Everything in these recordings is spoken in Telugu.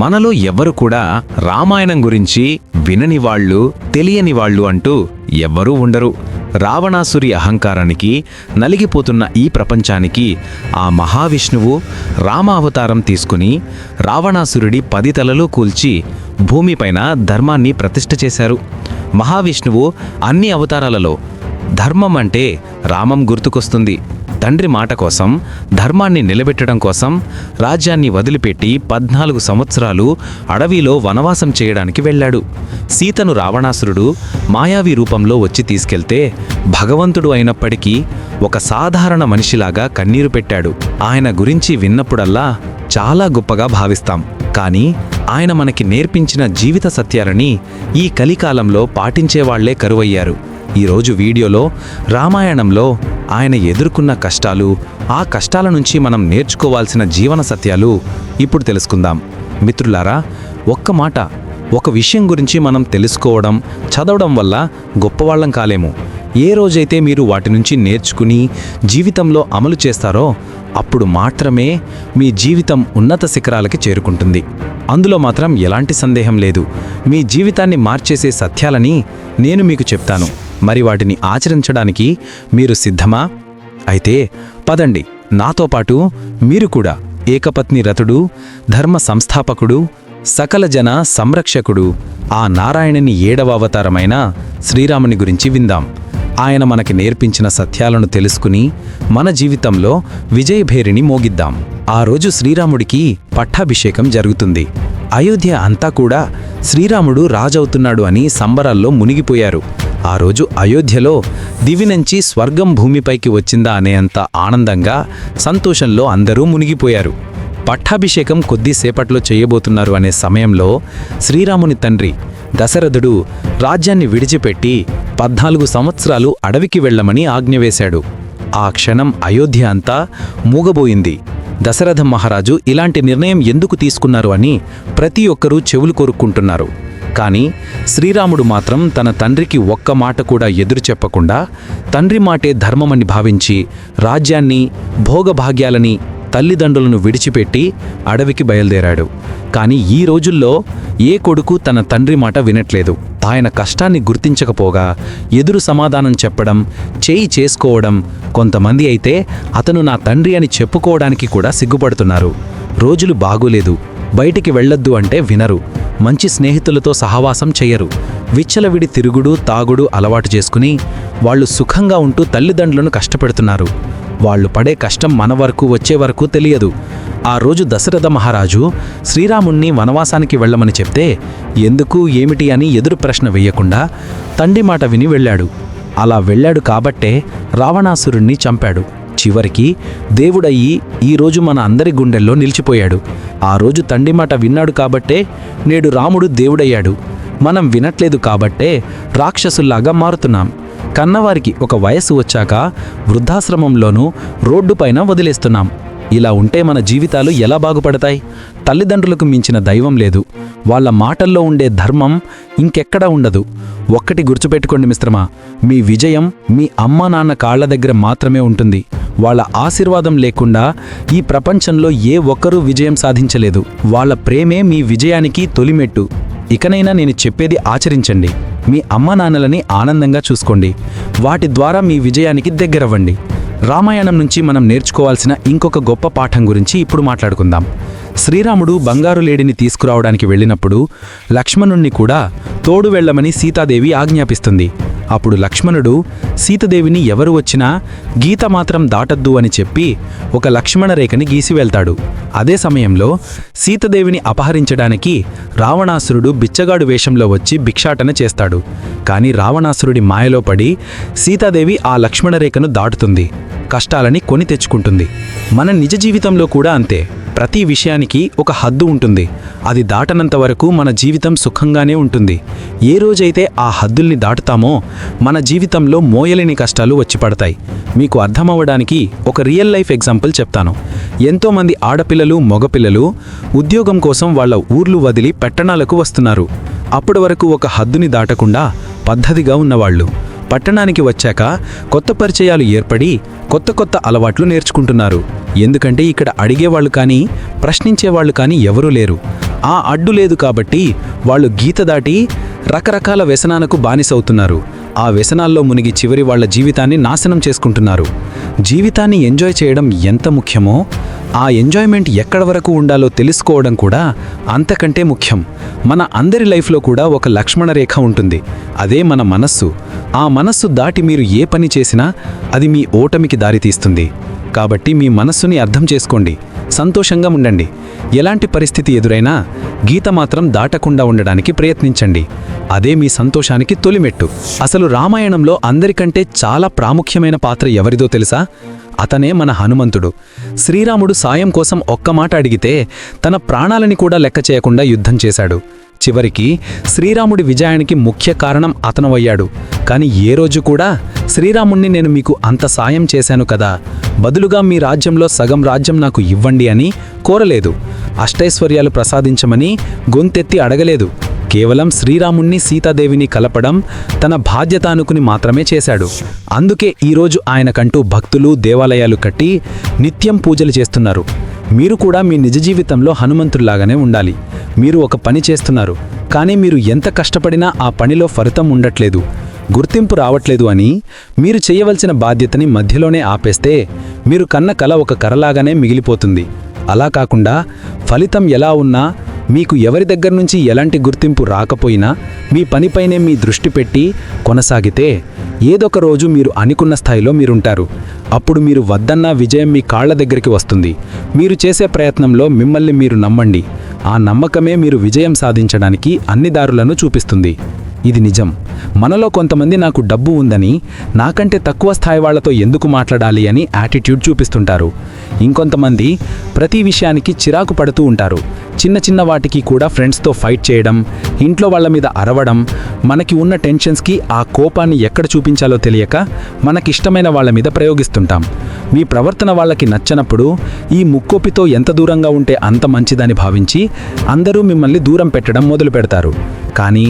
మనలో ఎవ్వరు కూడా రామాయణం గురించి వినని వాళ్ళు తెలియని వాళ్ళు అంటూ ఎవ్వరూ ఉండరు. రావణాసురి అహంకారానికి నలిగిపోతున్న ఈ ప్రపంచానికి ఆ మహావిష్ణువు రామ అవతారం తీసుకుని రావణాసురుడి పది తలలు కూల్చి భూమిపైన ధర్మాన్ని ప్రతిష్ఠ చేశారు. మహావిష్ణువు అన్ని అవతారాలలో ధర్మం అంటే రామం గుర్తుకొస్తుంది. తండ్రి మాట కోసం ధర్మాన్ని నిలబెట్టడం కోసం రాజ్యాన్ని వదిలిపెట్టి పద్నాలుగు సంవత్సరాలు అడవిలో వనవాసం చేయడానికి వెళ్ళాడు. సీతను రావణాసురుడు మాయావి రూపంలో వచ్చి తీసుకెళ్తే భగవంతుడు అయినప్పటికీ ఒక సాధారణ మనిషిలాగా కన్నీరు పెట్టాడు. ఆయన గురించి విన్నప్పుడల్లా చాలా గొప్పగా భావిస్తాం. కానీ ఆయన మనకి నేర్పించిన జీవిత సత్యాలని ఈ కలికాలంలో పాటించేవాళ్ళే కరువయ్యారు. ఈరోజు వీడియోలో రామాయణంలో ఆయన ఎదుర్కొన్న కష్టాలు ఆ కష్టాల నుంచి మనం నేర్చుకోవాల్సిన జీవన సత్యాలు ఇప్పుడు తెలుసుకుందాం. మిత్రులారా ఒక్క మాట ఒక విషయం గురించి మనం తెలుసుకోవడం చదవడం వల్ల గొప్పవాళ్ళం కాలేము. ఏ రోజైతే మీరు వాటి నుంచి నేర్చుకుని జీవితంలో అమలు చేస్తారో అప్పుడు మాత్రమే మీ జీవితం ఉన్నత శిఖరాలకి చేరుకుంటుంది. అందులో మాత్రం ఎలాంటి సందేహం లేదు. మీ జీవితాన్ని మార్చేసే సత్యాలని నేను మీకు చెప్తాను. మరి వాటిని ఆచరించడానికి మీరు సిద్ధమా? అయితే పదండి నాతో పాటు మీరు కూడా ఏకపత్ని రథుడు ధర్మ సంస్థాపకుడు సకల జన సంరక్షకుడు ఆ నారాయణుని ఏడవ అవతారమైన శ్రీరాముని గురించి విందాం. ఆయన మనకి నేర్పించిన సత్యాలను తెలుసుకుని మన జీవితంలో విజయభేరిని మోగిద్దాం. ఆ రోజు శ్రీరాముడికి పట్టాభిషేకం జరుగుతుంది. అయోధ్య అంతా కూడా శ్రీరాముడు రాజవుతున్నాడు అని సంబరాల్లో మునిగిపోయారు. ఆ రోజు అయోధ్యలో దివి నుంచి స్వర్గం భూమిపైకి వచ్చిందా అనేంత ఆనందంగా సంతోషంలో అందరూ మునిగిపోయారు. పట్టాభిషేకం కొద్దిసేపట్లో చేయబోతున్నారు అనే సమయంలో శ్రీరాముని తండ్రి దశరథుడు రాజ్యాన్ని విడిచిపెట్టి పద్నాలుగు సంవత్సరాలు అడవికి వెళ్ళమని ఆజ్ఞవేశాడు ఆ క్షణం అయోధ్య అంతా మూగబోయింది. దశరథ మహారాజు ఇలాంటి నిర్ణయం ఎందుకు తీసుకున్నారు అని ప్రతి ఒక్కరూ చెవులు కోరుక్కుంటున్నారు. కానీ శ్రీరాముడు మాత్రం తన తండ్రికి ఒక్క మాట కూడా ఎదురు చెప్పకుండా తండ్రి మాటే ధర్మమని భావించి రాజ్యాన్ని భోగభాగ్యాలని తల్లిదండ్రులను విడిచిపెట్టి అడవికి బయలుదేరాడు. కానీ ఈ రోజుల్లో ఏ కొడుకు తన తండ్రి మాట వినట్లేదు. ఆయన కష్టాన్ని గుర్తించకపోగా ఎదురు సమాధానం చెప్పడం చేయి చేసుకోవడం కొంతమంది అయితే అతను నా తండ్రి అని చెప్పుకోవడానికి కూడా సిగ్గుపడుతున్నారు. రోజులు బాగోలేదు. బయటికి వెళ్ళొద్దు అంటే వినరు. మంచి స్నేహితులతో సహవాసం చెయ్యరు విచ్చలవిడి తిరుగుడు తాగుడు అలవాటు చేసుకుని వాళ్ళు సుఖంగా ఉంటూ తల్లిదండ్రులను కష్టపెడుతున్నారు. వాళ్ళు పడే కష్టం మన వరకు వచ్చే వరకు తెలియదు. ఆ రోజు దశరథ మహారాజు శ్రీరాముణ్ణి వనవాసానికి వెళ్ళమని చెప్తే ఎందుకు ఏమిటి? అని ఎదురు ప్రశ్న వేయకుండా తండ్రి మాట విని వెళ్ళాడు. అలా వెళ్ళాడు కాబట్టే రావణాసురుణ్ణి చంపాడు. చివరికి దేవుడయ్యి ఈరోజు మన అందరి గుండెల్లో నిలిచిపోయాడు. ఆ రోజు తండ్రి మాట విన్నాడు కాబట్టే నేడు రాముడు దేవుడయ్యాడు. మనం వినట్లేదు కాబట్టే రాక్షసుల్లాగా మారుతున్నాం. కన్నవారికి ఒక వయస్సు వచ్చాక వృద్ధాశ్రమంలోనూ రోడ్డుపైన వదిలేస్తున్నాం. ఇలా ఉంటే మన జీవితాలు ఎలా బాగుపడతాయి? తల్లిదండ్రులకు మించిన దైవం లేదు. వాళ్ళ మాటల్లో ఉండే ధర్మం ఇంకెక్కడా ఉండదు. ఒక్కటి గుర్తుపెట్టుకోండి మిశ్రమ మీ విజయం మీ అమ్మ నాన్న కాళ్ళ దగ్గర మాత్రమే ఉంటుంది. వాళ్ళ ఆశీర్వాదం లేకుండా ఈ ప్రపంచంలో ఏ ఒక్కరూ విజయం సాధించలేదు. వాళ్ళ ప్రేమే మీ విజయానికి తొలిమెట్టు. ఇకనైనా నేను చెప్పేది ఆచరించండి. మీ అమ్మా నాన్నలని ఆనందంగా చూసుకోండి. వాటి ద్వారా మీ విజయానికి దగ్గరవ్వండి. రామాయణం నుంచి మనం నేర్చుకోవాల్సిన ఇంకొక గొప్ప పాఠం గురించి ఇప్పుడు మాట్లాడుకుందాం. శ్రీరాముడు బంగారు లేడిని తీసుకురావడానికి వెళ్ళినప్పుడు లక్ష్మణుణ్ణి కూడా తోడు వెళ్ళమని సీతాదేవి ఆజ్ఞాపిస్తుంది. అప్పుడు లక్ష్మణుడు సీతదేవిని ఎవరు వచ్చినా గీత మాత్రం దాటద్దు అని చెప్పి ఒక లక్ష్మణ రేఖని గీసి వెళ్తాడు. అదే సమయంలో సీతదేవిని అపహరించడానికి రావణాసురుడు బిచ్చగాడు వేషంలో వచ్చి భిక్షాటన చేస్తాడు. కానీ రావణాసురుడి మాయలో పడి సీతాదేవి ఆ లక్ష్మణ రేఖను దాటుతుంది. కష్టాలని కొని తెచ్చుకుంటుంది. మన నిజ జీవితంలో కూడా అంతే. ప్రతి విషయానికి ఒక హద్దు ఉంటుంది. అది దాటనంత వరకు మన జీవితం సుఖంగానే ఉంటుంది. ఏ రోజైతే ఆ హద్దుల్ని దాటుతామో మన జీవితంలో మోయలేని కష్టాలు వచ్చి పడతాయి. మీకు అర్థమవ్వడానికి ఒక రియల్ లైఫ్ ఎగ్జాంపుల్ చెప్తాను. ఎంతోమంది ఆడపిల్లలు మగపిల్లలు ఉద్యోగం కోసం వాళ్ళ ఊర్లు వదిలి పట్టణాలకు వస్తున్నారు. అప్పటి వరకు ఒక హద్దుని దాటకుండా పద్ధతిగా ఉన్నవాళ్ళు. పట్టణానికి వచ్చాక కొత్త పరిచయాలు ఏర్పడి కొత్త కొత్త అలవాట్లు నేర్చుకుంటున్నారు. ఎందుకంటే ఇక్కడ అడిగేవాళ్ళు కానీ ప్రశ్నించేవాళ్ళు కానీ ఎవరూ లేరు. ఆ అడ్డు లేదు కాబట్టి వాళ్ళు గీత దాటి రకరకాల వ్యసనాలకు బానిసవుతున్నారు. ఆ వ్యసనాల్లో మునిగి చివరి వాళ్ళ జీవితాన్ని నాశనం చేసుకుంటున్నారు. జీవితాన్ని ఎంజాయ్ చేయడం ఎంత ముఖ్యమో ఆ ఎంజాయ్మెంట్ ఎక్కడ వరకు ఉండాలో తెలుసుకోవడం కూడా అంతకంటే ముఖ్యం. మన అందరి లైఫ్లో కూడా ఒక లక్ష్మణ రేఖ ఉంటుంది. అదే మన మనస్సు. ఆ మనస్సు దాటి మీరు ఏ పని చేసినా అది మీ ఓటమికి దారితీస్తుంది. కాబట్టి మీ మనస్సుని అర్థం చేసుకోండి. సంతోషంగా ఉండండి. ఎలాంటి పరిస్థితి ఎదురైనా గీత మాత్రం దాటకుండా ఉండడానికి ప్రయత్నించండి. అదే మీ సంతోషానికి తొలిమెట్టు. అసలు రామాయణంలో అందరికంటే చాలా ప్రాముఖ్యమైన పాత్ర ఎవరిదో తెలుసా? అతనే మన హనుమంతుడు. శ్రీరాముడు సాయం కోసం ఒక్క మాట అడిగితే తన ప్రాణాలని కూడా లెక్క చేయకుండా యుద్ధం చేశాడు. చివరికి శ్రీరాముడి విజయానికి ముఖ్య కారణం అతనవయ్యాడు. కాని ఏ రోజు కూడా శ్రీరాముణ్ణి నేను మీకు అంత సాయం చేశాను కదా. బదులుగా మీ రాజ్యంలో సగం రాజ్యం నాకు ఇవ్వండి అని కోరలేదు. అష్టైశ్వర్యాలు ప్రసాదించమని గొంతెత్తి అడగలేదు. కేవలం శ్రీరాముణ్ణి సీతాదేవిని కలపడం తన బాధ్యత అనుకుని మాత్రమే చేశాడు. అందుకే ఈరోజు ఆయనకంటూ భక్తులు దేవాలయాలు కట్టి నిత్యం పూజలు చేస్తున్నారు. మీరు కూడా మీ నిజ జీవితంలో హనుమంతుల్లాగానే ఉండాలి. మీరు ఒక పని చేస్తున్నారు కానీ మీరు ఎంత కష్టపడినా ఆ పనిలో ఫలితం ఉండట్లేదు. గుర్తింపు రావట్లేదు అని మీరు చేయవలసిన బాధ్యతని మధ్యలోనే ఆపేస్తే మీరు కన్న కల ఒక కరలాగానే మిగిలిపోతుంది. అలా కాకుండా ఫలితం ఎలా ఉన్నా మీకు ఎవరి దగ్గర నుంచి ఎలాంటి గుర్తింపు రాకపోయినా మీ పనిపైనే మీ దృష్టి పెట్టి కొనసాగితే ఏదొక రోజు మీరు అనుకున్న స్థాయిలో మీరుంటారు. అప్పుడు మీరు వద్దన్న విజయం మీ కాళ్ళ దగ్గరికి వస్తుంది. మీరు చేసే ప్రయత్నంలో మిమ్మల్ని మీరు నమ్మండి. ఆ నమ్మకమే మీరు విజయం సాధించడానికి అన్ని దారులను చూపిస్తుంది. ఇది నిజం. మనలో కొంతమంది నాకు డబ్బు ఉందని నాకంటే తక్కువ స్థాయి వాళ్ళతో ఎందుకు మాట్లాడాలి అని యాటిట్యూడ్ చూపిస్తుంటారు. ఇంకొంతమంది ప్రతి విషయానికి చిరాకు పడుతూ ఉంటారు. చిన్న చిన్న వాటికి కూడా ఫ్రెండ్స్తో ఫైట్ చేయడం ఇంట్లో వాళ్ళ మీద అరవడం మనకి ఉన్న టెన్షన్స్కి ఆ కోపాన్ని ఎక్కడ చూపించాలో తెలియక మనకిష్టమైన వాళ్ళ మీద ప్రయోగిస్తుంటాం. మీ ప్రవర్తన వాళ్ళకి నచ్చనప్పుడు ఈ ముక్కోపితో ఎంత దూరంగా ఉంటే అంత మంచిదని భావించి అందరూ మిమ్మల్ని దూరం పెట్టడం మొదలు పెడతారు కానీ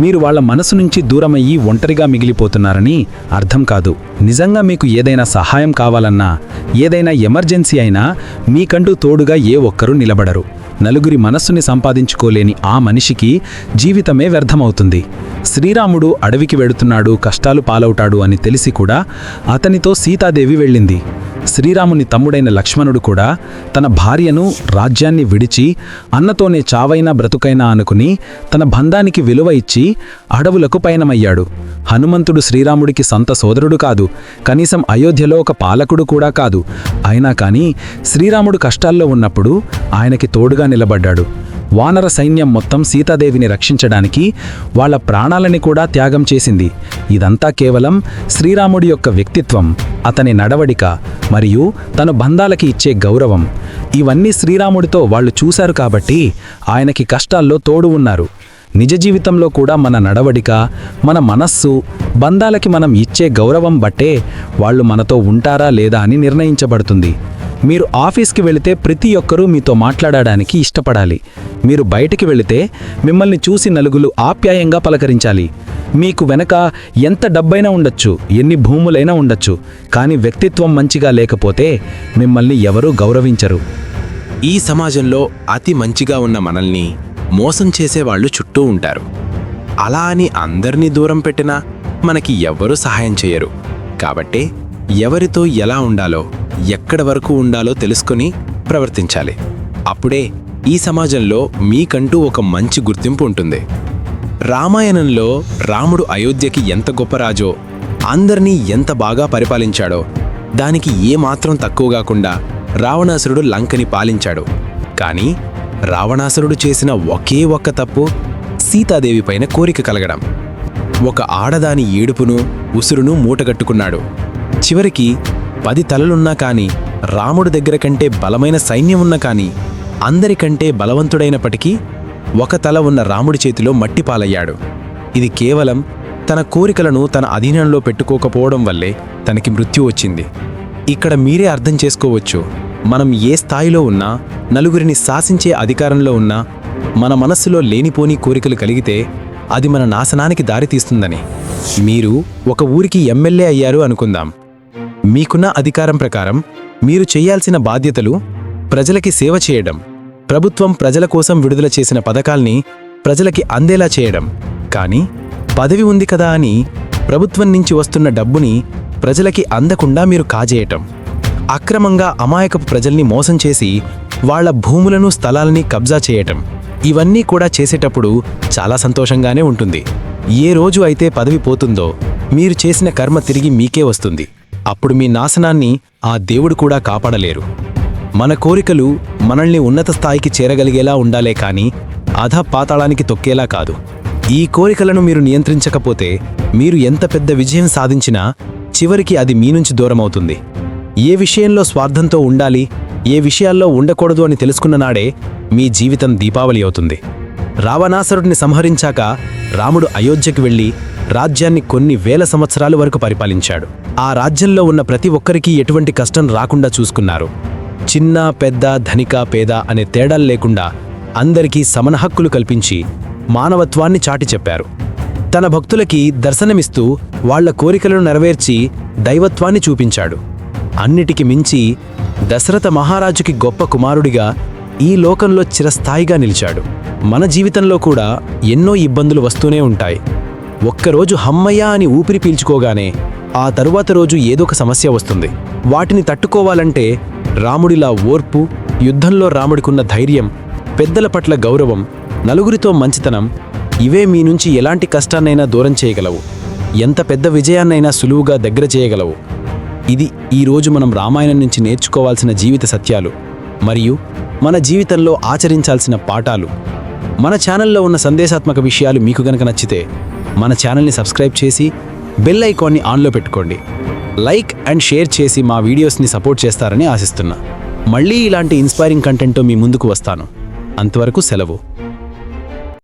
మీరు వాళ్ళ మనసు నుంచి దూరమయ్యి ఒంటరిగా మిగిలిపోతున్నారని అర్థం కాదు. నిజంగా మీకు ఏదైనా సహాయం కావాలన్నా ఏదైనా ఎమర్జెన్సీ అయినా మీకంటూ తోడుగా ఏ ఒక్కరూ నిలబడరు. నలుగురి మనస్సుని సంపాదించుకోలేని ఆ మనిషికి జీవితమే వ్యర్థమవుతుంది. శ్రీరాముడు అడవికి వెడుతున్నాడు కష్టాలు పాలవుతాడు అని తెలిసి కూడా అతనితో సీతాదేవి వెళ్ళింది. శ్రీరాముని తమ్ముడైన లక్ష్మణుడు కూడా తన భార్యను రాజ్యాన్ని విడిచి అన్నతోనే చావైనా బ్రతుకైనా అనుకుని తన బంధానికి విలువ ఇచ్చి అడవులకు పయనమయ్యాడు. హనుమంతుడు శ్రీరాముడికి సంత సోదరుడు కాదు. కనీసం అయోధ్యలో ఒక పాలకుడు కూడా కాదు. అయినా కానీ శ్రీరాముడు కష్టాల్లో ఉన్నప్పుడు ఆయనకి తోడుగా నిలబడ్డాడు. వానర సైన్యం మొత్తం సీతాదేవిని రక్షించడానికి వాళ్ళ ప్రాణాలని కూడా త్యాగం చేసింది. ఇదంతా కేవలం శ్రీరాముడి యొక్క వ్యక్తిత్వం అతని నడవడిక మరియు తన బంధాలకి ఇచ్చే గౌరవం. ఇవన్నీ శ్రీరాముడితో వాళ్ళు చూశారు కాబట్టి ఆయనకి కష్టాల్లో తోడు ఉన్నారు. నిజ జీవితంలో కూడా మన నడవడిక మన మనస్సు బంధాలకి మనం ఇచ్చే గౌరవం బట్టే వాళ్ళు మనతో ఉంటారా లేదా అని నిర్ణయించబడుతుంది. మీరు ఆఫీస్కి వెళితే ప్రతి ఒక్కరూ మీతో మాట్లాడడానికి ఇష్టపడాలి. మీరు బయటికి వెళితే మిమ్మల్ని చూసి నలుగులు ఆప్యాయంగా పలకరించాలి. మీకు వెనక ఎంత డబ్బైనా ఉండొచ్చు ఎన్ని భూములైనా ఉండొచ్చు కానీ వ్యక్తిత్వం మంచిగా లేకపోతే మిమ్మల్ని ఎవరూ గౌరవించరు. ఈ సమాజంలో అతి మంచిగా ఉన్న మనల్ని మోసం చేసేవాళ్ళు చుట్టూ ఉంటారు. అలా అని అందరినీ దూరం పెట్టినా మనకి ఎవ్వరూ సహాయం చేయరు కాబట్టే ఎవరితో ఎలా ఉండాలో ఎక్కడ వరకు ఉండాలో తెలుసుకొని ప్రవర్తించాలి. అప్పుడే ఈ సమాజంలో మీకంటూ ఒక మంచి గుర్తింపు ఉంటుంది. రామాయణంలో రాముడు అయోధ్యకి ఎంత గొప్ప రాజో అందరినీ ఎంత బాగా పరిపాలించాడో దానికి ఏమాత్రం తక్కువ కాకుండా రావణాసురుడు లంకని పాలించాడు. కానీ రావణాసురుడు చేసిన ఒకే ఒక్క తప్పు సీతాదేవి పైన కోరిక కలగడం. ఒక ఆడదాని ఏడుపును ఉసురును మూటగట్టుకున్నాడు. చివరికి పది తలలున్నా కాని రాముడి దగ్గర కంటే బలమైన సైన్యం ఉన్నా కాని అందరికంటే బలవంతుడైనప్పటికీ ఒక తల ఉన్న రాముడి చేతిలో మట్టి పాలయ్యాడు ఇది కేవలం తన కోరికలను తన అధీనంలో పెట్టుకోకపోవడం వల్లే తనకి మృత్యు వచ్చింది. ఇక్కడ మీరే అర్థం చేసుకోవచ్చు. మనం ఏ స్థాయిలో ఉన్నా నలుగురిని శాసించే అధికారంలో ఉన్నా మన మనస్సులో లేనిపోని కోరికలు కలిగితే అది మన నాశనానికి దారితీస్తుందని మీరు ఒక ఊరికి ఎమ్మెల్యే అయ్యారు అనుకుందాం. మీకున్న అధికారం ప్రకారం మీరు చేయాల్సిన బాధ్యతలు ప్రజలకి సేవ చేయడం ప్రభుత్వం ప్రజల కోసం విడుదల చేసిన పథకాల్ని ప్రజలకి అందేలా చేయడం. కానీ పదవి ఉంది కదా అని ప్రభుత్వం నుంచి వస్తున్న డబ్బుని ప్రజలకి అందకుండా మీరు కాజేయటం. అక్రమంగా అమాయకపు ప్రజల్ని మోసం చేసి వాళ్ళ భూములను స్థలాలని కబ్జా చేయటం. ఇవన్నీ కూడా చేసేటప్పుడు చాలా సంతోషంగానే ఉంటుంది. ఏ రోజు అయితే పదవి పోతుందో మీరు చేసిన కర్మ తిరిగి మీకే వస్తుంది. అప్పుడు మీ నాశనాన్ని ఆ దేవుడు కూడా కాపాడలేరు. మన కోరికలు మనల్ని ఉన్నత స్థాయికి చేరగలిగేలా ఉండాలే కానీ అధ పాతాళానికి తొక్కేలా కాదు. ఈ కోరికలను మీరు నియంత్రించకపోతే మీరు ఎంత పెద్ద విజయం సాధించినా చివరికి అది మీ నుంచి దూరమవుతుంది. ఏ విషయంలో స్వార్థంతో ఉండాలి ఏ విషయాల్లో ఉండకూడదు అని తెలుసుకున్న నాడే మీ జీవితం దీపావళి అవుతుంది. రావణాసురుడిని సంహరించాక రాముడు అయోధ్యకు వెళ్ళి రాజ్యాన్ని కొన్ని వేల సంవత్సరాల వరకు పరిపాలించాడు. ఆ రాజ్యంలో ఉన్న ప్రతి ఒక్కరికి ఎటువంటి కష్టం రాకుండా చూసుకున్నారు. చిన్న పెద్ద ధనిక పేద అనే తేడాలు లేకుండా అందరికీ సమన హక్కులు కల్పించి మానవత్వాన్ని చాటి చెప్పారు. తన భక్తులకి దర్శనమిస్తూ వాళ్ళ కోరికలను నెరవేర్చి దైవత్వాన్ని చూపించాడు. అన్నిటికి మించి దశరథ మహారాజుకి గొప్ప కుమారుడిగా ఈ లోకంలో చిరస్థాయిగా నిలిచాడు. మన జీవితంలో కూడా ఎన్నో ఇబ్బందులు వస్తూనే ఉంటాయి. ఒక్కరోజు హమ్మయ్య అని ఊపిరి పీల్చుకోగానే ఆ తరువాత రోజు ఏదో ఒక సమస్య వస్తుంది. వాటిని తట్టుకోవాలంటే రాముడిలా ఓర్పు యుద్ధంలో రాముడికున్న ధైర్యం పెద్దల పట్ల గౌరవం నలుగురితో మంచితనం ఇవే మీ నుంచి ఎలాంటి కష్టాన్నైనా దూరం చేయగలవు. ఎంత పెద్ద విజయాన్నైనా సులువుగా దగ్గర చేయగలవు. ఇది ఈరోజు మనం రామాయణం నుంచి నేర్చుకోవాల్సిన జీవిత సత్యాలు మరియు మన జీవితంలో ఆచరించాల్సిన పాఠాలు. మన ఛానల్లో ఉన్న సందేశాత్మక విషయాలు మీకు గనక నచ్చితే మన ఛానల్ని సబ్స్క్రైబ్ చేసి బెల్ ఐకాన్ని ఆన్లో పెట్టుకోండి. లైక్ అండ్ షేర్ చేసి మా వీడియోస్ని సపోర్ట్ చేస్తారని ఆశిస్తున్నా. మళ్ళీ ఇలాంటి ఇన్స్పైరింగ్ కంటెంట్తో మీ ముందుకు వస్తాను. అంతవరకు సెలవు.